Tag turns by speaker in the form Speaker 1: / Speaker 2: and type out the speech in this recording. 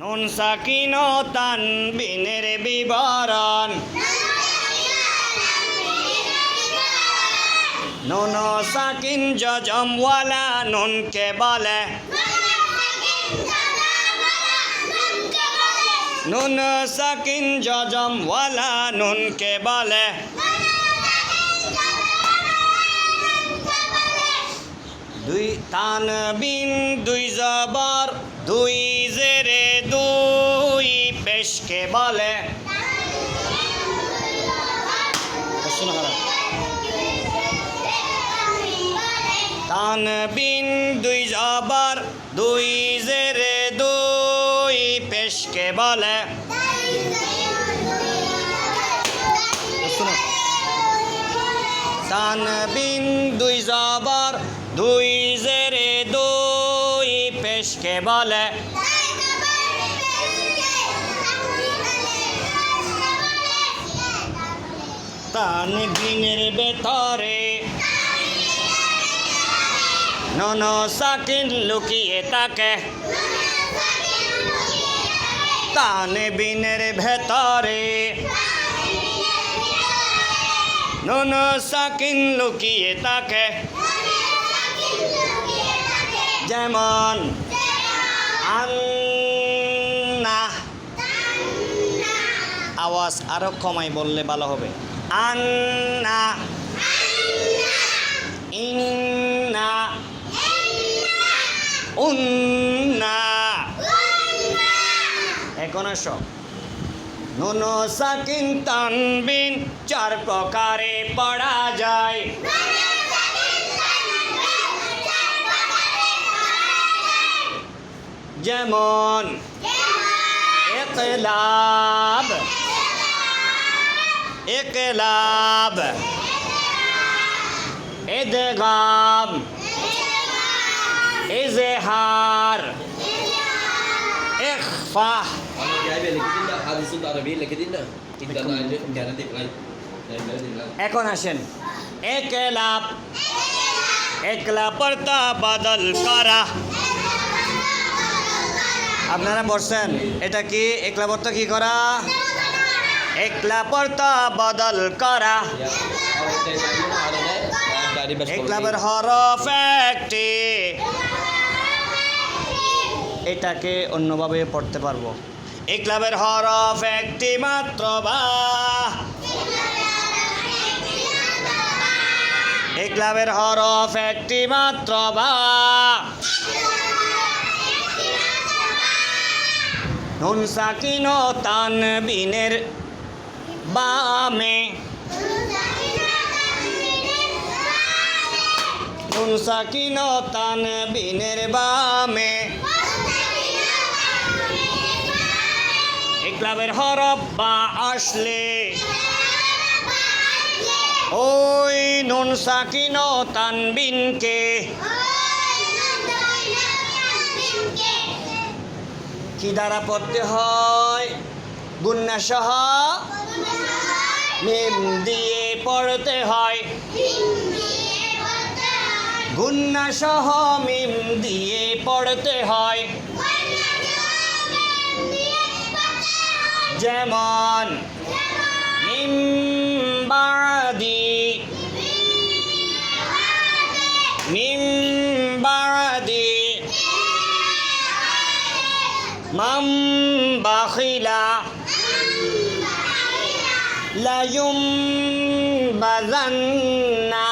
Speaker 1: নুন সাকিন তানবিনের বিবরণ। নুন সাকিন যজমওয়ালা নুনকে বলে? নুন সাকিন যজমওয়ালা নুনকে বলে? দুই তানবিন, দুই জবর, দুই পেশকে বলে? তানবিন দুই জবর, দুই জেরে, দুই পেশকে বলে? তানবিন দুই জবর, দুই জেরে, দুই পেশকে বলে? তানবিনের ভেতরে নন সাকিন লুকিয়ে তাকে তানবিনের ভেতরে। নন সাকিন লুকিয়ে তাকে যেমন আওয়াজ আরও কমাই বললে ভালো হবে। আন্না ইন্না উন্না এখন আসো। নুন সাকিন তানবিন চার প্রকারে পড়া যায়। যেমন একলাব
Speaker 2: اقلاب ادغام اظهار اخفاء
Speaker 1: এখন আসেন। একলাপ একলাপরতা বাদল করা। আপনারা বসছেন। এটা কি একলাপরতা কি করা? একলা পর্তা বদল করা। একলাবের হরফ একটি। এটাকে অন্যভাবে পড়তে পারব। একলাবের হরফ একটি মাত্র বা। একলাবের হরফ একটি মাত্র বা। নুন সাকিন তানবিনের বামে। নুন সাকিন ও তানবিনের বামে। একলাবের হরফ বা আসলে। ওই নুন সাকিন তানবিনকে কি দ্বারা পড়তে হয়? গুন্না সহ মিম দিয়ে পড়তে হয়। গুন্না সহ মিম দিয়ে পড়তে হয়। যেমন মিম বাদি মিম বাদি মাম বাখিলা বাজান্না